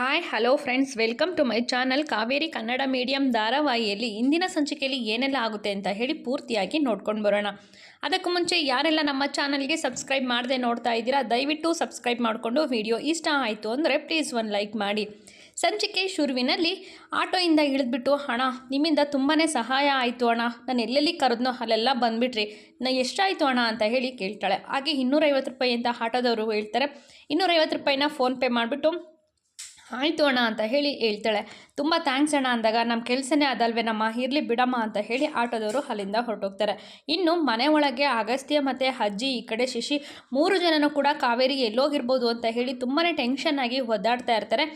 Hi hello friends welcome to my channel Kaveri Kannada medium ಧಾರಾವಾಹಿಯಲ್ಲಿ ಇಂದಿನ ಸಂಚಿಕೆಯಲ್ಲಿ ಏನೆಲ್ಲ ಆಗುತ್ತೆ ಅಂತ ಹೇಳಿ ಪೂರ್ತಿಯಾಗಿ ನೋಡ್ಕೊಂಡು ಬರೋಣ. ಅದಕ್ಕೂ ಮುಂಚೆ ಯಾರೆಲ್ಲ ನಮ್ಮ ಚಾನಲ್ಗೆ ಸಬ್ಸ್ಕ್ರೈಬ್ ಮಾಡದೆ ನೋಡ್ತಾ ಇದ್ದೀರಾ, ದಯವಿಟ್ಟು ಸಬ್ಸ್ಕ್ರೈಬ್ ಮಾಡಿಕೊಂಡು ವಿಡಿಯೋ ಇಷ್ಟ ಆಯಿತು ಅಂದರೆ ಪ್ಲೀಸ್ ಒಂದು ಲೈಕ್ ಮಾಡಿ. ಸಂಚಿಕೆ ಶುರುವಿನಲ್ಲಿ ಆಟೋಯಿಂದ ಇಳಿದ್ಬಿಟ್ಟು ಹಣ ನಿಮ್ಮಿಂದ ತುಂಬಾ ಸಹಾಯ ಆಯಿತು ಅಣ್ಣ. ನಾನು ಎಲ್ಲೆಲ್ಲಿ ಕರೆದ್ನೋ ಅಲ್ಲೆಲ್ಲ ಬಂದುಬಿಟ್ರಿ. ನಾ ಎಷ್ಟಾಯಿತು ಅಣ್ಣ? ಅಂತ ಹೇಳಿ ಕೇಳ್ತಾಳೆ. ಹಾಗೆ ಇನ್ನೂರೈವತ್ತು ರೂಪಾಯಿ ಅಂತ ಆಟೋದವರು ಹೇಳ್ತಾರೆ. ಇನ್ನೂರೈವತ್ತು ರೂಪಾಯಿನ ಫೋನ್ಪೇ ಮಾಡಿಬಿಟ್ಟು ಆಯಿತು ಅಣ್ಣ ಅಂತ ಹೇಳಿ ಹೇಳ್ತಾಳೆ. ತುಂಬ ಥ್ಯಾಂಕ್ಸ್ ಅಣ್ಣ ಅಂದಾಗ ನಮ್ಮ ಕೆಲಸನೇ ಅದಲ್ವೇನಮ್ಮ ಇರಲಿ ಬಿಡಮ್ಮ ಅಂತ ಹೇಳಿ ಆಟೋದವರು ಅಲ್ಲಿಂದ ಹೊರಟೋಗ್ತಾರೆ. ಇನ್ನು ಮನೆ ಒಳಗೆ ಅಗಸ್ತ್ಯ ಮತ್ತು ಅಜ್ಜಿ, ಈ ಕಡೆ ಶಶಿ ಮೂರು ಜನನೂ ಕೂಡ ಕಾವೇರಿ ಎಲ್ಲೋಗಿರ್ಬೋದು ಅಂತ ಹೇಳಿ ತುಂಬಾ ಟೆನ್ಷನ್ ಆಗಿ ಒದ್ದಾಡ್ತಾ ಇರ್ತಾರೆ.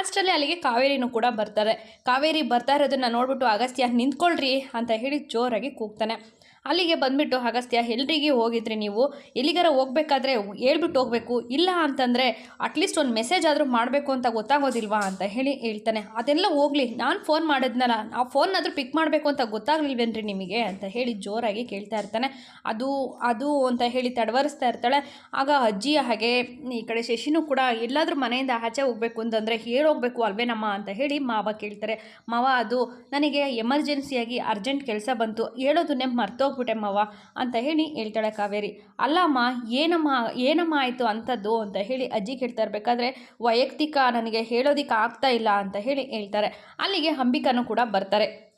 ಅಷ್ಟರಲ್ಲಿ ಅಲ್ಲಿಗೆ ಕಾವೇರಿನೂ ಕೂಡ ಬರ್ತಾರೆ. ಕಾವೇರಿ ಬರ್ತಾ ಇರೋದನ್ನ ನೋಡ್ಬಿಟ್ಟು ಅಗಸ್ತ್ಯ ನಿಂತ್ಕೊಳ್ರಿ ಅಂತ ಹೇಳಿ ಜೋರಾಗಿ ಕೂಗ್ತಾನೆ. ಅಲ್ಲಿಗೆ ಬಂದ್ಬಿಟ್ಟು, ಅಗಸ್ತ್ಯ, ಎಲ್ರಿಗೆ ಹೋಗಿದ್ರಿ ನೀವು, ಎಲ್ಲಿಗಾರ ಹೋಗ್ಬೇಕಾದ್ರೆ ಹೇಳ್ಬಿಟ್ಟು ಹೋಗಬೇಕು. ಇಲ್ಲ ಅಂತಂದರೆ ಅಟ್ಲೀಸ್ಟ್ ಒಂದು ಮೆಸೇಜ್ ಆದರೂ ಮಾಡಬೇಕು ಅಂತ ಗೊತ್ತಾಗೋದಿಲ್ವಾ ಅಂತ ಹೇಳಿ ಹೇಳ್ತಾನೆ. ಅದೆಲ್ಲ ಹೋಗ್ಲಿ, ನಾನು ಫೋನ್ ಮಾಡಿದ್ನಲ್ಲ ಆ ಫೋನ್ನಾದರೂ ಪಿಕ್ ಮಾಡಬೇಕು ಅಂತ ಗೊತ್ತಾಗ್ಲಿಲ್ವೇನ್ರಿ ನಿಮಗೆ ಅಂತ ಹೇಳಿ ಜೋರಾಗಿ ಕೇಳ್ತಾ ಇರ್ತಾನೆ. ಅದು ಅದು ಅಂತ ಹೇಳಿ ತಡವರಿಸ್ತಾ ಇರ್ತಾಳೆ. ಆಗ ಅಜ್ಜಿಯ ಹಾಗೆ, ಈ ಕಡೆ ಶಶಿನೂ ಕೂಡ ಎಲ್ಲಾದರೂ ಮನೆಯಿಂದ ಆಚೆ ಹೋಗ್ಬೇಕು ಅಂತಂದರೆ ಹೇಳೋಗ್ಬೇಕು ಅಲ್ವೇನಮ್ಮ ಅಂತ ಹೇಳಿ ಮಾವ ಕೇಳ್ತಾರೆ. ಮಾವ, ಅದು ನನಗೆ ಎಮರ್ಜೆನ್ಸಿಯಾಗಿ ಅರ್ಜೆಂಟ್ ಕೆಲಸ ಬಂತು, ಹೇಳೋದನ್ನೇ ಮರ್ತೋಗ್ಬಿಟ್ಟೆ ಮಾವ ಅಂತ ಹೇಳಿ ಹೇಳ್ತಾಳೆ ಕಾವೇರಿ. ಅಲ್ಲಮ್ಮ, ಏನಮ್ಮ ಏನಮ್ಮ ಆಯಿತು ಅಂಥದ್ದು ಅಂತ ಹೇಳಿ ಅಜ್ಜಿ ಕೇಳ್ತಾ ಇರಬೇಕಾದ್ರೆ ವೈಯಕ್ತಿಕ ನನಗೆ ಹೇಳೋದಿಕ್ಕೆ ಆಗ್ತಾ ಇಲ್ಲ ಅಂತ ಹೇಳಿ ಹೇಳ್ತಾರೆ. ಅಲ್ಲಿಗೆ ಅಂಬಿಕಾನು ಕೂಡ ಬರ್ತಾರೆ.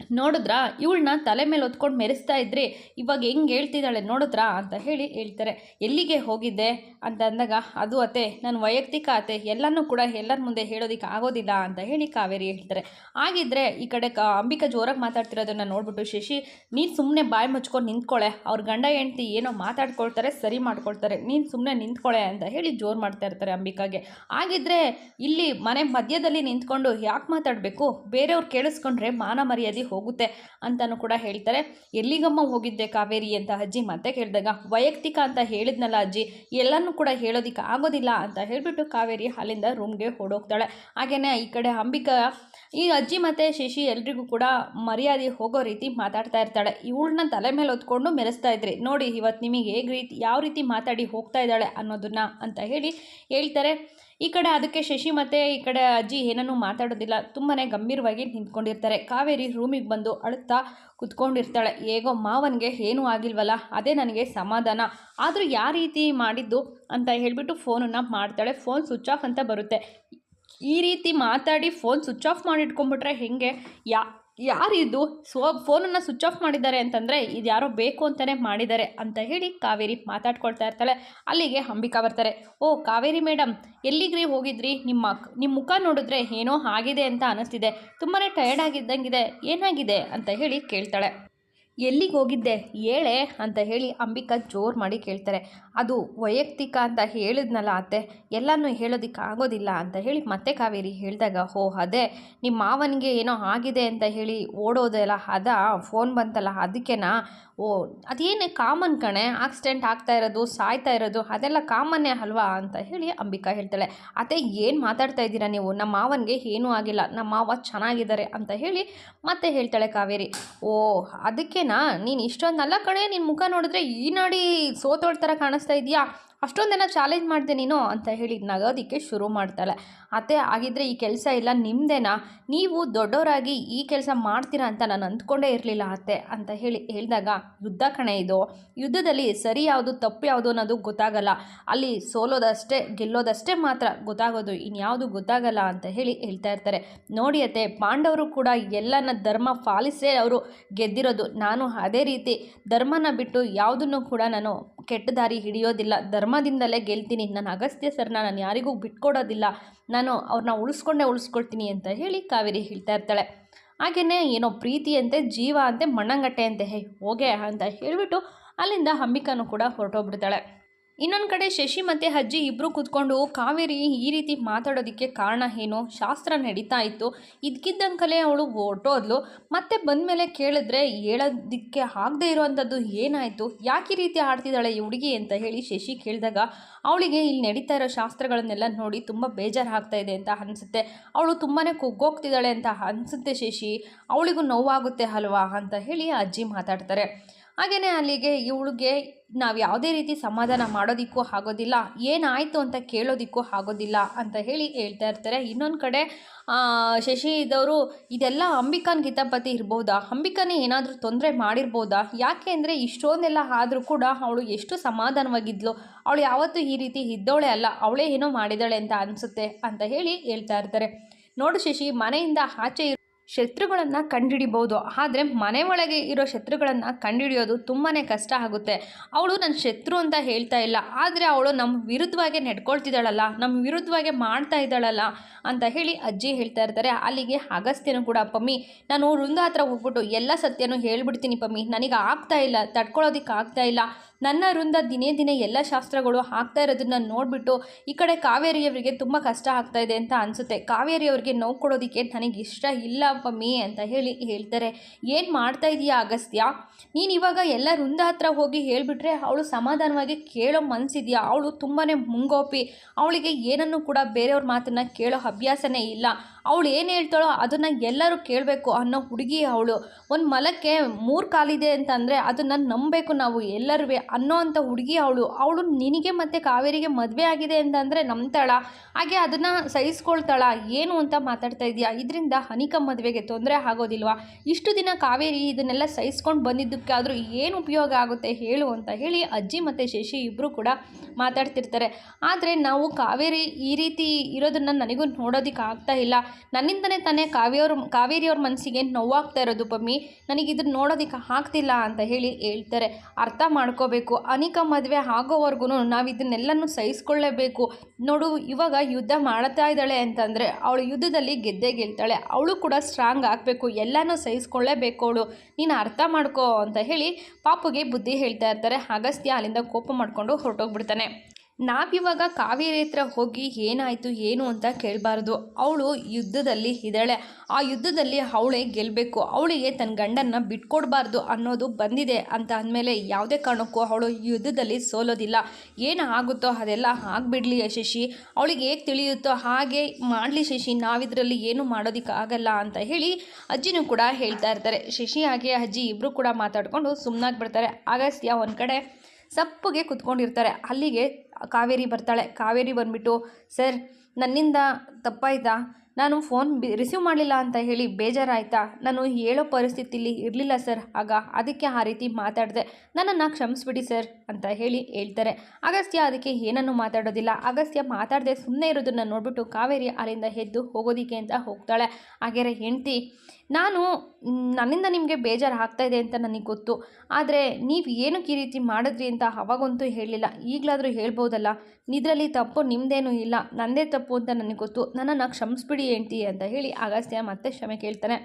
ನೋಡಿದ್ರಾ? ಇವಳನ್ನ ತಲೆ ಮೇಲೆ ಹೊತ್ಕೊಂಡು ಮೆರೆಸ್ತಾ ಇದ್ರಿ ಇವಾಗ ಹೆಂಗೆ ಹೇಳ್ತಿದ್ದಾಳೆ ನೋಡಿದ್ರಾ ಅಂತ ಹೇಳಿ ಹೇಳ್ತಾರೆ. ಎಲ್ಲಿಗೆ ಹೋಗಿದ್ದೆ? ಅಂತ ಅಂದಾಗ, ಅದು ಅತ್ತೆ ನನ್ನ ವೈಯಕ್ತಿಕ ಅತ್ತೆ, ಎಲ್ಲನೂ ಕೂಡ ಎಲ್ಲರ ಮುಂದೆ ಹೇಳೋದಕ್ಕೆ ಆಗೋದಿಲ್ಲ ಅಂತ ಹೇಳಿ ಕಾವೇರಿ ಹೇಳ್ತಾರೆ. ಆಗಿದ್ದರೆ ಈ ಕಡೆ ಅಂಬಿಕಾ ಜೋರಾಗಿ ಮಾತಾಡ್ತಿರೋದನ್ನು ನೋಡ್ಬಿಟ್ಟು ಶಶಿ, ನೀನು ಸುಮ್ಮನೆ ಬಾಯಿ ಮುಚ್ಕೊಂಡು ನಿಂತ್ಕೊಳ್ಳೆ ಅವ್ರ ಗಂಡ ಹೆಂಡ್ತಿ ಏನೋ ಮಾತಾಡ್ಕೊಳ್ತಾರೆ, ಸರಿ ಮಾಡ್ಕೊಳ್ತಾರೆ. ನೀನು ಸುಮ್ಮನೆ ನಿಂತ್ಕೊಳ್ಳೆ ಅಂತ ಹೇಳಿ ಜೋರು ಮಾಡ್ತಾ ಇರ್ತಾರೆ ಅಂಬಿಕಾಗೆ. ಆಗಿದ್ದರೆ ಇಲ್ಲಿ ಮನೆ ಮಧ್ಯದಲ್ಲಿ ನಿಂತ್ಕೊಂಡು ಯಾಕೆ ಮಾತಾಡಬೇಕು? ಬೇರೆಯವ್ರು ಕೇಳಿಸ್ಕೊಂಡ್ರೆ ಮಾನ ಮರ್ಯಾದೆ ಹೋಗುತ್ತೆ ಅಂತಲೂ ಕೂಡ ಹೇಳ್ತಾರೆ. ಎಲ್ಲಿಗಮ್ಮ ಹೋಗಿದ್ದೆ ಕಾವೇರಿ ಅಂತ ಅಜ್ಜಿ ಮತ್ತೆ ಕೇಳಿದಾಗ, ವೈಯಕ್ತಿಕ ಅಂತ ಹೇಳಿದ್ನಲ್ಲ ಅಜ್ಜಿ, ಎಲ್ಲನೂ ಕೂಡ ಹೇಳೋದಿಕ್ಕೆ ಆಗೋದಿಲ್ಲ ಅಂತ ಹೇಳಿಬಿಟ್ಟು ಕಾವೇರಿ ಅಲ್ಲಿಂದ ರೂಮ್ಗೆ ಓಡೋಗ್ತಾಳೆ. ಹಾಗೆಯೇ ಈ ಕಡೆ ಅಂಬಿಕಾ, ಈ ಅಜ್ಜಿ ಮತ್ತು ಶಶಿ ಎಲ್ರಿಗೂ ಕೂಡ ಮರ್ಯಾದೆ ಹೋಗೋ ರೀತಿ ಮಾತಾಡ್ತಾ ಇರ್ತಾಳೆ. ಇವಳನ್ನ ತಲೆ ಮೇಲೆ ಹೊತ್ಕೊಂಡು ಮೆರೆಸ್ತಾ ಇದ್ರಿ. ನೋಡಿ ಇವತ್ತು ನಿಮಗೆ ಹೇಗೆ ರೀತಿ, ಯಾವ ರೀತಿ ಮಾತಾಡಿ ಹೋಗ್ತಾ ಇದ್ದಾಳೆ ಅನ್ನೋದನ್ನ ಅಂತ ಹೇಳಿ ಹೇಳ್ತಾರೆ. ಈ ಕಡೆ ಅದಕ್ಕೆ ಶಶಿ ಮತ್ತು ಈ ಕಡೆ ಅಜ್ಜಿ ಏನನ್ನೂ ಮಾತಾಡೋದಿಲ್ಲ. ತುಂಬಾ ಗಂಭೀರವಾಗಿ ನಿಂತ್ಕೊಂಡಿರ್ತಾರೆ. ಕಾವೇರಿ ರೂಮಿಗೆ ಬಂದು ಅಳುತ್ತಾ ಕುತ್ಕೊಂಡಿರ್ತಾಳೆ. ಹೇಗೋ ಮಾವನಿಗೆ ಏನೂ ಆಗಿಲ್ವಲ್ಲ, ಅದೇ ನನಗೆ ಸಮಾಧಾನ. ಆದರೂ ಯಾವ ರೀತಿ ಮಾಡಿದ್ದು ಅಂತ ಹೇಳಿಬಿಟ್ಟು ಫೋನನ್ನು ಮಾಡ್ತಾಳೆ. ಫೋನ್ ಸ್ವಿಚ್ ಆಫ್ ಅಂತ ಬರುತ್ತೆ. ಈ ರೀತಿ ಮಾತಾಡಿ ಫೋನ್ ಸ್ವಿಚ್ ಆಫ್ ಮಾಡಿಟ್ಕೊಂಡ್ಬಿಟ್ರೆ ಹೆಂಗೆ? ಯಾ ಯಾರಿದು ಸೊ, ಫೋನನ್ನು ಸ್ವಿಚ್ ಆಫ್ ಮಾಡಿದ್ದಾರೆ ಅಂತಂದರೆ ಇದು ಯಾರೋ ಬೇಕು ಅಂತಲೇ ಮಾಡಿದ್ದಾರೆ ಅಂತ ಹೇಳಿ ಕಾವೇರಿ ಮಾತಾಡ್ಕೊಳ್ತಾ ಇರ್ತಾಳೆ. ಅಲ್ಲಿಗೆ ಅಂಬಿಕಾ ಬರ್ತಾರೆ. ಓ, ಕಾವೇರಿ ಮೇಡಮ್ ಎಲ್ಲಿಗ್ರಿ ಹೋಗಿದ್ರಿ? ನಿಮ್ಮ ನಿಮ್ಮ ಮುಖ ನೋಡಿದ್ರೆ ಏನೋ ಆಗಿದೆ ಅಂತ ಅನ್ನಿಸ್ತಿದೆ ತುಂಬಾ ಟಯರ್ಡ್ ಆಗಿದ್ದಂಗಿದೆ. ಏನಾಗಿದೆ? ಅಂತ ಹೇಳಿ ಕೇಳ್ತಾಳೆ. ಎಲ್ಲಿಗೆ ಹೋಗಿದ್ದೆ? ಹೇಳೆ ಅಂತ ಹೇಳಿ ಅಂಬಿಕಾ ಜೋರು ಮಾಡಿ ಕೇಳ್ತಾರೆ. ಅದು ವೈಯಕ್ತಿಕ ಅಂತ ಹೇಳಿದ್ನಲ್ಲ ಅತ್ತೆ, ಎಲ್ಲನೂ ಹೇಳೋದಕ್ಕೆ ಆಗೋದಿಲ್ಲ ಅಂತ ಹೇಳಿ ಮತ್ತೆ ಕಾವೇರಿ ಹೇಳಿದಾಗ, ಹೋ, ಅದೇ ನಿಮ್ಮ ಮಾವನಿಗೆ ಏನೋ ಆಗಿದೆ ಅಂತ ಹೇಳಿ ಓಡೋದೆಲ್ಲ ಅದ ಫೋನ್ ಬಂತಲ್ಲ, ಅದಕ್ಕೆನಾ? ಓ, ಅದೇನೇ ಕಾಮನ್ ಕಣೆ, ಆಕ್ಸಿಡೆಂಟ್ ಆಗ್ತಾ ಇರೋದು, ಸಾಯ್ತಾ ಇರೋದು, ಅದೆಲ್ಲ ಕಾಮನ್ನೇ ಅಲ್ವಾ? ಅಂತ ಹೇಳಿ ಅಂಬಿಕಾ ಹೇಳ್ತಾಳೆ. ಅತ್ತೆ, ಏನು ಮಾತಾಡ್ತಾ ಇದ್ದೀರಾ ನೀವು? ನಮ್ಮ ಮಾವನಿಗೆ ಏನೂ ಆಗಿಲ್ಲ ನಮ್ಮ ಮಾವ ಚೆನ್ನಾಗಿದ್ದಾರೆ ಅಂತ ಹೇಳಿ ಮತ್ತೆ ಹೇಳ್ತಾಳೆ ಕಾವೇರಿ. ಓ ಅದಕ್ಕೇನಾ ನೀನು ಇಷ್ಟೊಂದಲ್ಲ ಕಣೆ ನಿನ್ನ ಮುಖ ನೋಡಿದ್ರೆ ಈ ನಾಡಿ ಸೋತೋಳ್ ಥರ ಕಾಣಿಸ್ತಾ ಇದೆಯಾ? ಅಷ್ಟೊಂದೆಲ್ಲ ಚಾಲೆಂಜ್ ಮಾಡಿದೆ ನೀನು ಅಂತ ಹೇಳಿ ನಗೋದಕ್ಕೆ ಶುರು ಮಾಡ್ತಾಳೆ. ಅತ್ತೆ ಆಗಿದ್ದರೆ ಈ ಕೆಲಸ ಇಲ್ಲ ನಿಮ್ಮದೇನಾ ನೀವು ದೊಡ್ಡವರಾಗಿ ಈ ಕೆಲಸ ಮಾಡ್ತೀರಾ ಅಂತ ನಾನು ಅಂದ್ಕೊಂಡೇ ಇರಲಿಲ್ಲ ಅತ್ತೆ ಅಂತ ಹೇಳಿ ಹೇಳಿದಾಗ, ಯುದ್ಧ ಕಣೆ ಇದು. ಯುದ್ಧದಲ್ಲಿ ಸರಿ ಯಾವುದು, ತಪ್ಪು ಯಾವುದು ಅನ್ನೋದು ಗೊತ್ತಾಗಲ್ಲ. ಅಲ್ಲಿ ಸೋಲೋದಷ್ಟೇ, ಗೆಲ್ಲೋದಷ್ಟೇ ಮಾತ್ರ ಗೊತ್ತಾಗೋದು. ಇನ್ಯಾವುದು ಗೊತ್ತಾಗಲ್ಲ ಅಂತ ಹೇಳಿ ಹೇಳ್ತಾ ಇರ್ತಾರೆ. ನೋಡಿ ಅತ್ತೆ, ಪಾಂಡವರು ಕೂಡ ಎಲ್ಲನ ಧರ್ಮ ಪಾಲಿಸೇ ಅವರು ಗೆದ್ದಿರೋದು. ನಾನು ಅದೇ ರೀತಿ ಧರ್ಮನ ಬಿಟ್ಟು ಯಾವುದನ್ನು ಕೂಡ ನಾನು ಕೆಟ್ಟ ದಾರಿ ಹಿಡಿಯೋದಿಲ್ಲ. ಧರ್ಮದಿಂದಲೇ ಗೆಲ್ತೀನಿ. ನಾನು ಅಗಸ್ತ್ಯ ಸರ್ನ ನಾನು ಯಾರಿಗೂ ಬಿಟ್ಕೊಡೋದಿಲ್ಲ. ನಾನು ಅವ್ರನ್ನ ಉಳಿಸ್ಕೊಂಡೇ ಉಳಿಸ್ಕೊಳ್ತೀನಿ ಅಂತ ಹೇಳಿ ಕಾವೇರಿ ಹೇಳ್ತಾ ಇರ್ತಾಳೆ. ಹಾಗೆಯೇ ಏನೋ ಪ್ರೀತಿಯಂತೆ ಜೀವ ಅಂತೆ, ಮಣ್ಣಂಗಟ್ಟೆ ಅಂತೆ, ಹೇ ಹೋಗೆ ಅಂತ ಹೇಳಿಬಿಟ್ಟು ಅಲ್ಲಿಂದ ಅಂಬಿಕಾನು ಕೂಡ ಹೊರಟೋಗ್ಬಿಡ್ತಾಳೆ. ಇನ್ನೊಂದು ಕಡೆ ಶಶಿ ಮತ್ತು ಅಜ್ಜಿ ಇಬ್ಬರು ಕೂತ್ಕೊಂಡು, ಕಾವೇರಿ, ಈ ರೀತಿ ಮಾತಾಡೋದಕ್ಕೆ ಕಾರಣ ಏನು? ಶಾಸ್ತ್ರ ನಡೀತಾ ಇತ್ತು. ಇದ್ಕಿದ್ದಂಕಲೇ ಅವಳು ಹೊರಟೋದ್ಲು. ಮತ್ತೆ ಬಂದಮೇಲೆ ಕೇಳಿದ್ರೆ, ಹೇಳೋದಕ್ಕೆ ಆಗದೆ ಇರೋವಂಥದ್ದು ಏನಾಯಿತು? ಯಾಕೆ ಈ ರೀತಿ ಆಡ್ತಿದ್ದಾಳೆ ಈ ಹುಡುಗಿ? ಅಂತ ಹೇಳಿ ಶಶಿ ಕೇಳಿದಾಗ, ಅವಳಿಗೆ ಇಲ್ಲಿ ನಡೀತಾ ಇರೋ ಶಾಸ್ತ್ರಗಳನ್ನೆಲ್ಲ ನೋಡಿ ತುಂಬ ಬೇಜಾರಾಗ್ತಾ ಇದೆ ಅಂತ ಅನಿಸುತ್ತೆ. ಅವಳು ತುಂಬಾ ಕುಗ್ಗೋಗ್ತಿದ್ದಾಳೆ ಅಂತ ಅನಿಸುತ್ತೆ ಶಶಿ. ಅವಳಿಗೂ ನೋವಾಗುತ್ತೆ ಅಲ್ವಾ? ಅಂತ ಹೇಳಿ ಅಜ್ಜಿ ಮಾತಾಡ್ತಾರೆ. ಹಾಗೆಯೇ ಅಲ್ಲಿಗೆ ಇವಳಿಗೆ ನಾವು ಯಾವುದೇ ರೀತಿ ಸಮಾಧಾನ ಮಾಡೋದಿಕ್ಕೂ ಆಗೋದಿಲ್ಲ, ಏನಾಯಿತು ಅಂತ ಕೇಳೋದಿಕ್ಕೂ ಆಗೋದಿಲ್ಲ ಅಂತ ಹೇಳಿ ಹೇಳ್ತಾ ಇರ್ತಾರೆ. ಇನ್ನೊಂದು ಕಡೆ ಶಶಿ ಇದ್ದವರು ಇದೆಲ್ಲ ಅಂಬಿಕಾನ್ ಗೀತಾಪತಿ ಇರ್ಬೋದಾ? ಅಂಬಿಕಾನೇ ಏನಾದರೂ ತೊಂದರೆ ಮಾಡಿರ್ಬೋದಾ? ಯಾಕೆ ಅಂದರೆ ಇಷ್ಟೊಂದೆಲ್ಲ ಆದರೂ ಕೂಡ ಅವಳು ಎಷ್ಟು ಸಮಾಧಾನವಾಗಿದ್ಲು. ಅವಳು ಯಾವತ್ತೂ ಈ ರೀತಿ ಇದ್ದವಳೆ ಅಲ್ಲ, ಅವಳೇ ಏನೋ ಮಾಡಿದಾಳೆ ಅಂತ ಅನಿಸುತ್ತೆ ಅಂತ ಹೇಳಿ ಹೇಳ್ತಾ ಇರ್ತಾರೆ. ನೋಡು ಶಶಿ, ಮನೆಯಿಂದ ಆಚೆ ಶತ್ರುಗಳನ್ನು ಕಂಡುಹಿಡಿಬೋದು ಆದರೆ ಮನೆ ಒಳಗೆ ಇರೋ ಶತ್ರುಗಳನ್ನು ಕಂಡುಹಿಡಿಯೋದು ತುಂಬಾ ಕಷ್ಟ ಆಗುತ್ತೆ. ಅವಳು ನನ್ನ ಶತ್ರು ಅಂತ ಹೇಳ್ತಾ ಇಲ್ಲ. ಆದರೆ ಅವಳು ನಮ್ಮ ವಿರುದ್ಧವಾಗಿ ನಡ್ಕೊಳ್ತಿದ್ದಾಳಲ್ಲ ನಮ್ಮ ವಿರುದ್ಧವಾಗಿ ಮಾಡ್ತಾ ಇದ್ದಾಳಲ್ಲ ಅಂತ ಹೇಳಿ ಅಜ್ಜಿ ಹೇಳ್ತಾ ಇರ್ತಾರೆ. ಅಲ್ಲಿಗೆ ಅಗಸ್ತ್ಯನು ಕೂಡ, ಪಮ್ಮಿ, ನಾನು ವೃಂದ ಹತ್ರ ಹೋಗ್ಬಿಟ್ಟು ಎಲ್ಲ ಸತ್ಯನೂ ಹೇಳ್ಬಿಡ್ತೀನಿ ಪಮ್ಮಿ. ನನಗೆ ಆಗ್ತಾ ಇಲ್ಲ ತಡ್ಕೊಳ್ಳೋದಕ್ಕೆ ಆಗ್ತಾ ಇಲ್ಲ. ನನ್ನ ವೃಂದ ದಿನೇ ದಿನೇ ಎಲ್ಲ ಶಾಸ್ತ್ರಗಳು ಆಗ್ತಾ ಇರೋದನ್ನ ನೋಡಿಬಿಟ್ಟು ಈ ಕಡೆ ಕಾವೇರಿಯವರಿಗೆ ತುಂಬ ಕಷ್ಟ ಆಗ್ತಾ ಇದೆ ಅಂತ ಅನಿಸುತ್ತೆ. ಕಾವೇರಿಯವರಿಗೆ ನೋವು ಕೊಡೋದಕ್ಕೆ ನನಗೆ ಇಷ್ಟ ಇಲ್ಲ ಪಮ್ಮಿ ಅಂತ ಹೇಳಿ ಹೇಳ್ತಾರೆ. ಏನು ಮಾಡ್ತಾ ಇದೀಯಾ ಅಗಸ್ತ್ಯ? ನೀನು ಇವಾಗ ಎಲ್ಲ ವೃಂದ ಹತ್ರ ಹೋಗಿ ಹೇಳಿಬಿಟ್ರೆ ಅವಳು ಸಮಾಧಾನವಾಗಿ ಕೇಳೋ ಮನಸ್ಸಿದೆಯಾ ಅವಳು ತುಂಬಾ ಮುಂಗೋಪಿ. ಅವಳಿಗೆ ಏನನ್ನು ಕೂಡ ಬೇರೆಯವ್ರ ಮಾತನ್ನು ಕೇಳೋ ಅಭ್ಯಾಸನೇ ಇಲ್ಲ. ಅವಳು ಏನು ಹೇಳ್ತಾಳೋ ಅದನ್ನು ಎಲ್ಲರೂ ಕೇಳಬೇಕು ಅನ್ನೋ ಹುಡುಗಿ ಅವಳು. ಒಂದು ಮಲಕ್ಕೆ ಮೂರು ಕಾಲಿದೆ ಅಂತಂದರೆ ಅದನ್ನು ನಂಬಬೇಕು ನಾವು ಎಲ್ಲರೂ ಅನ್ನೋ ಅಂಥ ಹುಡುಗಿ ಅವಳು. ಅವಳು ನಿನಗೆ ಮತ್ತು ಕಾವೇರಿಗೆ ಮದುವೆ ಆಗಿದೆ ಅಂತಂದರೆ ನಂಬ್ತಾಳ. ಹಾಗೆ ಅದನ್ನು ಸಹಿಸ್ಕೊಳ್ತಾಳ. ಏನು ಅಂತ ಮಾತಾಡ್ತಾ ಇದೆಯಾ? ಇದರಿಂದ ಅನಿಕ ಮದುವೆಗೆ ತೊಂದರೆ ಆಗೋದಿಲ್ವಾ? ಇಷ್ಟು ದಿನ ಕಾವೇರಿ ಇದನ್ನೆಲ್ಲ ಸಹಿಸ್ಕೊಂಡು ಬಂದಿದ್ದಕ್ಕಾದರೂ ಏನು ಉಪಯೋಗ ಆಗುತ್ತೆ ಹೇಳು ಅಂತ ಹೇಳಿ ಅಜ್ಜಿ ಮತ್ತು ಶಶಿ ಇಬ್ಬರು ಕೂಡ ಮಾತಾಡ್ತಿರ್ತಾರೆ. ಆದರೆ ನಾವು ಕಾವೇರಿ ಈ ರೀತಿ ಇರೋದನ್ನು ನನಗೂ ನೋಡೋದಕ್ಕೆ ಆಗ್ತಾ ಇಲ್ಲ. ನನ್ನಿಂದನೇ ತಾನೇ ಕಾವ್ಯವ್ರ, ಕಾವೇರಿಯವ್ರ ಮನಸ್ಸಿಗೆ ನೋವಾಗ್ತಾ ಇರೋದು ಪಮ್ಮಿ. ನನಗೆ ಇದನ್ನು ನೋಡೋದಕ್ಕೆ ಆಗ್ತಿಲ್ಲ ಅಂತ ಹೇಳಿ ಹೇಳ್ತಾರೆ. ಅರ್ಥ ಮಾಡ್ಕೋಬೇಕು. ಅನಿಕ ಮದುವೆ ಆಗೋವರೆಗೂ ನಾವು ಇದನ್ನೆಲ್ಲನೂ ಸಹಿಸ್ಕೊಳ್ಳೇಬೇಕು. ನೋಡು, ಇವಾಗ ಯುದ್ಧ ಮಾಡ್ತಾ ಇದ್ದಾಳೆ ಅಂತಂದರೆ ಅವಳು ಯುದ್ಧದಲ್ಲಿ ಗೆದ್ದೇ ಗೆಲ್ತಾಳೆ. ಅವಳು ಕೂಡ ಸ್ಟ್ರಾಂಗ್ ಆಗಬೇಕು. ಎಲ್ಲನೂ ಸಹಿಸ್ಕೊಳ್ಳೇಬೇಕು ಅವಳು. ನೀನು ಅರ್ಥ ಮಾಡ್ಕೋ ಅಂತ ಹೇಳಿ ಪಾಪುಗೆ ಬುದ್ಧಿ ಹೇಳ್ತಾ ಇರ್ತಾರೆ. ಅಗಸ್ತ್ಯ ಅಲ್ಲಿಂದ ಕೋಪ ಮಾಡಿಕೊಂಡು ಹೊರಟೋಗ್ಬಿಡ್ತಾನೆ. ನಾವಿವಾಗ ಕಾವೇರಿ ಹತ್ರ ಹೋಗಿ ಏನಾಯಿತು, ಏನು ಅಂತ ಕೇಳಬಾರ್ದು. ಅವಳು ಯುದ್ಧದಲ್ಲಿ ಇದ್ದಾಳೆ. ಆ ಯುದ್ಧದಲ್ಲಿ ಅವಳೇ ಗೆಲ್ಲಬೇಕು ಅವಳಿಗೆ ತನ್ನ ಗಂಡನ್ನ ಬಿಟ್ಕೊಡ್ಬಾರ್ದು ಅನ್ನೋದು ಬಂದಿದೆ ಅಂತ ಅಂದಮೇಲೆ ಯಾವುದೇ ಕಾರಣಕ್ಕೂ ಅವಳು ಯುದ್ಧದಲ್ಲಿ ಸೋಲೋದಿಲ್ಲ. ಏನು ಆಗುತ್ತೋ ಅದೆಲ್ಲ ಆಗಿಬಿಡ್ಲಿ ಶಶಿ ಅವಳಿಗೆ ಹೇಗೆ ತಿಳಿಯುತ್ತೋ ಹಾಗೆ ಮಾಡಲಿ ಶಶಿ, ನಾವಿದರಲ್ಲಿ ಏನು ಮಾಡೋದಕ್ಕೆ ಆಗಲ್ಲ ಅಂತ ಹೇಳಿ ಅಜ್ಜಿನೂ ಕೂಡ ಹೇಳ್ತಾ ಇರ್ತಾರೆ. ಶಶಿ ಹಾಗೆ ಅಜ್ಜಿ ಇಬ್ಬರು ಕೂಡ ಮಾತಾಡಿಕೊಂಡು ಸುಮ್ಮನಾಗ್ಬಿಡ್ತಾರೆ ಅಗಸ್ತ್ಯ ಒಂದು ಕಡೆ ಸಪ್ಪಗೆ ಕುತ್ಕೊಂಡಿರ್ತಾರೆ. ಅಲ್ಲಿಗೆ ಕಾವೇರಿ ಬರ್ತಾಳೆ. ಕಾವೇರಿ ಬಂದುಬಿಟ್ಟು, ಸರ್, ನನ್ನಿಂದ ತಪ್ಪಾಯ್ತಾ? ನಾನು ಫೋನ್ ರಿಸೀವ್ ಮಾಡಲಿಲ್ಲ ಅಂತ ಹೇಳಿ ಬೇಜಾರಾಯ್ತಾ? ನಾನು ಹೇಳೋ ಪರಿಸ್ಥಿತಿಲಿ ಇರಲಿಲ್ಲ ಸರ್. ಆಗ ಅದಕ್ಕೆ ಆ ರೀತಿ ಮಾತಾಡಿದೆ. ನನ್ನನ್ನು ಕ್ಷಮಿಸ್ಬಿಡಿ ಸರ್, ಅಂತ ಹೇಳಿ ಹೇಳ್ತಾರೆ. ಅಗಸ್ತ್ಯ ಅದಕ್ಕೆ ಏನನ್ನು ಮಾತಾಡೋದಿಲ್ಲ. ಅಗಸ್ತ್ಯ ಮಾತಾಡದೆ ಸುಮ್ಮನೆ ಇರೋದನ್ನು ನೋಡ್ಬಿಟ್ಟು ಕಾವೇರಿ ಅಲ್ಲಿಂದ ಎದ್ದು ಹೋಗೋದಿಕ್ಕೆ ಅಂತ ಹೋಗ್ತಾಳೆ. ಹಾಗೆರೆ ಹೆಂಡ್ತಿ ನಾನು ನನ್ನಿಂದ ನಿಮಗೆ ಬೇಜಾರು ಆಗ್ತಾ ಇದೆ ಅಂತ ನನಗೆ ಗೊತ್ತು. ಆದರೆ ನೀವು ಏನಕ್ಕೆ ಈ ರೀತಿ ಮಾಡಿದ್ರಿ ಅಂತ ಅವಾಗಂತೂ ಹೇಳಲಿಲ್ಲ ಈಗಲಾದರೂ ಹೇಳ್ಬೋದಲ್ಲ. ಇದರಲ್ಲಿ ತಪ್ಪು ನಿಮ್ಮದೇನೂ ಇಲ್ಲ. ನನ್ನದೇ ತಪ್ಪು ಅಂತ ನನಗೆ ಗೊತ್ತು. ನನ್ನನ್ನು ಕ್ಷಮಿಸ್ಬಿಡಿ ಏಂಟಿ ಅಂತ ಹೇಳಿ ಅಗಸ್ತ್ಯ ಮತ್ತೆ ಕ್ಷಮೆ ಕೇಳ್ತಾನೆ.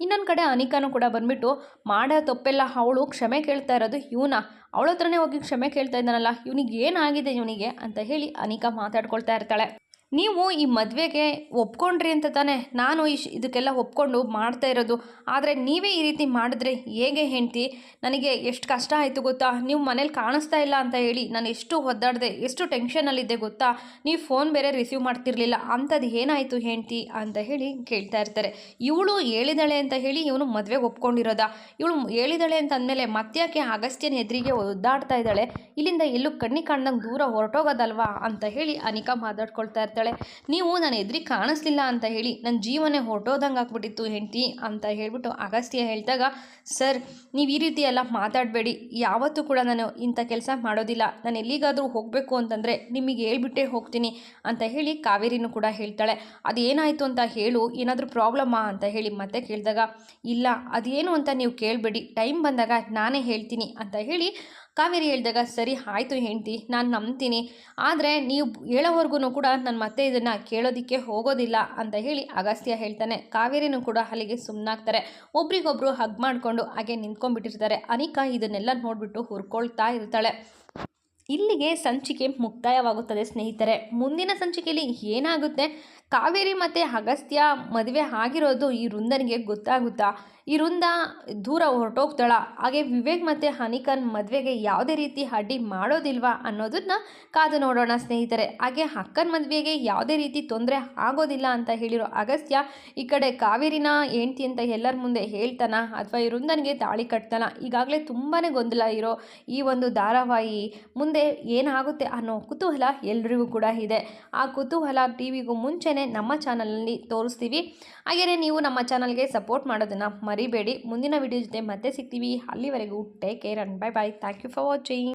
ಇನ್ನೊಂದು ಕಡೆ ಅನಿಕಾನು ಕೂಡ ಬಂದುಬಿಟ್ಟು, ಮಾಡೋ ತಪ್ಪೆಲ್ಲ ಅವಳು ಕ್ಷಮೆ ಕೇಳ್ತಾ ಇರೋದು ಇವನ. ಅವಳ ಹತ್ರನೇ ಹೋಗಿ ಕ್ಷಮೆ ಕೇಳ್ತಾ ಇದ್ದಾನಲ್ಲ. ಇವನಿಗೆ ಏನಾಗಿದೆ ಇವನಿಗೆ? ಅಂತ ಹೇಳಿ ಅನಿಕಾ ಮಾತಾಡ್ಕೊಳ್ತಾ ಇರ್ತಾಳೆ. ನೀವು ಈ ಮದುವೆಗೆ ಒಪ್ಕೊಂಡ್ರಿ ಅಂತ ತಾನೆ. ನಾನು ಇಶ್ ಇದಕ್ಕೆಲ್ಲ ಒಪ್ಕೊಂಡು ಮಾಡ್ತಾ ಇರೋದು. ಆದರೆ ನೀವೇ ಈ ರೀತಿ ಮಾಡಿದ್ರೆ ಹೇಗೆ ಹೆಂಡ್ತಿ? ನನಗೆ ಎಷ್ಟು ಕಷ್ಟ ಆಯಿತು ಗೊತ್ತಾ? ನೀವು ಮನೇಲಿ ಕಾಣಿಸ್ತಾ ಇಲ್ಲ ಅಂತ ಹೇಳಿ ನಾನು ಎಷ್ಟು ಒದ್ದಾಡಿದೆ, ಎಷ್ಟು ಟೆನ್ಷನಲ್ಲಿದ್ದೆ ಗೊತ್ತಾ? ನೀವು ಫೋನ್ ಬೇರೆ ರಿಸೀವ್ ಮಾಡ್ತಿರ್ಲಿಲ್ಲ. ಅಂಥದ್ದು ಏನಾಯಿತು ಹೆಂಡ್ತಿ ಅಂತ ಹೇಳಿ ಕೇಳ್ತಾ ಇರ್ತಾರೆ. ಇವಳು ಹೇಳಿದಾಳೆ ಅಂತ ಹೇಳಿ ಇವನು ಮದುವೆಗೆ ಒಪ್ಕೊಂಡಿರೋದ? ಇವಳು ಹೇಳಿದಾಳೆ ಅಂತ ಅಂದಮೇಲೆ ಮತ್ತ್ಯಾಕೆ ಅಗಸ್ತ್ಯನ ಎದುರಿಗೆ ಒದ್ದಾಡ್ತಾ ಇದ್ದಾಳೆ? ಇಲ್ಲಿಂದ ಎಲ್ಲೂ ಕಣ್ಣಿ ಕಾಣ್ದಂಗೆ ದೂರ ಹೊರಟೋಗೋದಲ್ವಾ? ಅಂತ ಹೇಳಿ ಅನಿಕಾ ಮಾತಾಡ್ಕೊಳ್ತಾ ಇರ್ತಾಳೆ. ನೀವು ನಾನು ಎದ್ರಿ ಕಾಣಿಸ್ಲಿಲ್ಲ ಅಂತ ಹೇಳಿ ನನ್ನ ಜೀವನೇ ಹೊರಟೋದಂಗೆ ಆಗ್ಬಿಟ್ಟಿತ್ತು ಹೆಂಡತಿ ಅಂತ ಹೇಳಿಬಿಟ್ಟು ಅಗಸ್ತ್ಯ ಹೇಳಿದಾಗ, ಸರ್, ನೀವು ಈ ರೀತಿ ಎಲ್ಲ ಮಾತಾಡಬೇಡಿ. ಯಾವತ್ತೂ ಕೂಡ ನಾನು ಇಂಥ ಕೆಲಸ ಮಾಡೋದಿಲ್ಲ. ನಾನು ಎಲ್ಲಿಗಾದರೂ ಹೋಗಬೇಕು ಅಂತಂದರೆ ನಿಮಗೆ ಹೇಳ್ಬಿಟ್ಟೇ ಹೋಗ್ತೀನಿ ಅಂತ ಹೇಳಿ ಕಾವೇರಿನೂ ಕೂಡ ಹೇಳ್ತಾಳೆ. ಅದೇನಾಯಿತು ಅಂತ ಹೇಳು, ಏನಾದರೂ ಪ್ರಾಬ್ಲಮ್ಮಾ? ಅಂತ ಹೇಳಿ ಮತ್ತೆ ಕೇಳಿದಾಗ, ಇಲ್ಲ, ಅದೇನು ಅಂತ ನೀವು ಕೇಳಬೇಡಿ. ಟೈಮ್ ಬಂದಾಗ ನಾನೇ ಹೇಳ್ತೀನಿ ಅಂತ ಹೇಳಿ ಕಾವೇರಿ ಹೇಳಿದಾಗ, ಸರಿ, ಆಯಿತು ಹೆಂಡ್ತಿ, ನಾನು ನಂಬ್ತೀನಿ. ಆದರೆ ನೀವು ಹೇಳೋವರೆಗೂ ಕೂಡ ನಾನು ಮತ್ತೆ ಇದನ್ನು ಕೇಳೋದಕ್ಕೆ ಹೋಗೋದಿಲ್ಲ ಅಂತ ಹೇಳಿ ಅಗಸ್ತ್ಯ ಹೇಳ್ತಾನೆ. ಕಾವೇರಿನೂ ಕೂಡ ಅಲ್ಲಿಗೆ ಸುಮ್ಮನಾಗ್ತಾರೆ ಒಬ್ರಿಗೊಬ್ರು ಹಗ್ ಮಾಡಿಕೊಂಡು ಹಾಗೆ ನಿಂತ್ಕೊಂಡ್ಬಿಟ್ಟಿರ್ತಾರೆ. ಅನಿಕಾ ಇದನ್ನೆಲ್ಲ ನೋಡಿಬಿಟ್ಟು ಹುರ್ಕೊಳ್ತಾ ಇರ್ತಾಳೆ. ಇಲ್ಲಿಗೆ ಸಂಚಿಕೆ ಮುಕ್ತಾಯವಾಗುತ್ತದೆ ಸ್ನೇಹಿತರೆ. ಮುಂದಿನ ಸಂಚಿಕೆಯಲ್ಲಿ ಏನಾಗುತ್ತೆ? ಕಾವೇರಿ ಮತ್ತು ಅಗಸ್ತ್ಯ ಮದುವೆ ಆಗಿರೋದು ಈ ವೃಂದನಿಗೆ ಗೊತ್ತಾಗುತ್ತಾ? ಈ ವೃಂದ ದೂರ ಹೊರಟೋಗ್ತಾಳ. ಹಾಗೆ ವಿವೇಕ್ ಮತ್ತು ಹನಿಕನ್ ಮದುವೆಗೆ ಯಾವುದೇ ರೀತಿ ಅಡ್ಡಿ ಮಾಡೋದಿಲ್ವಾ ಅನ್ನೋದನ್ನ ಕಾದು ನೋಡೋಣ ಸ್ನೇಹಿತರೆ. ಹಾಗೆ ಅಕ್ಕನ ಮದುವೆಗೆ ಯಾವುದೇ ರೀತಿ ತೊಂದರೆ ಆಗೋದಿಲ್ಲ ಅಂತ ಹೇಳಿರೋ ಅಗಸ್ತ್ಯ ಈ ಕಡೆ ಕಾವೇರಿನ ಹೆಂಡ್ತಿ ಅಂತ ಎಲ್ಲರ ಮುಂದೆ ಹೇಳ್ತಾನ? ಅಥವಾ ಈ ವೃಂದನಿಗೆ ತಾಳಿ ಕಟ್ತಾನ? ಈಗಾಗಲೇ ತುಂಬಾ ಗೊಂದಲ ಇರೋ ಈ ಒಂದು ಧಾರಾವಾಹಿ ಮುಂದೆ ಏನಾಗುತ್ತೆ ಅನ್ನೋ ಕುತೂಹಲ ಎಲ್ರಿಗೂ ಕೂಡ ಇದೆ. ಆ ಕುತೂಹಲ ಟಿವಿಗೂ ಮುಂಚೆನೇ ನಮ್ಮ ಚಾನಲಲ್ಲಿ ತೋರಿಸ್ತೀವಿ. ಹಾಗೆಯೇ ನೀವು ನಮ್ಮ ಚಾನಲ್ಗೆ ಸಪೋರ್ಟ್ ಮಾಡೋದನ್ನು ಮರಿಬೇಡಿ. ಮುಂದಿನ ವಿಡಿಯೋ ಜೊತೆ ಮತ್ತೆ ಸಿಗ್ತೀವಿ. ಅಲ್ಲಿವರೆಗೂ take care and bye bye thank you for watching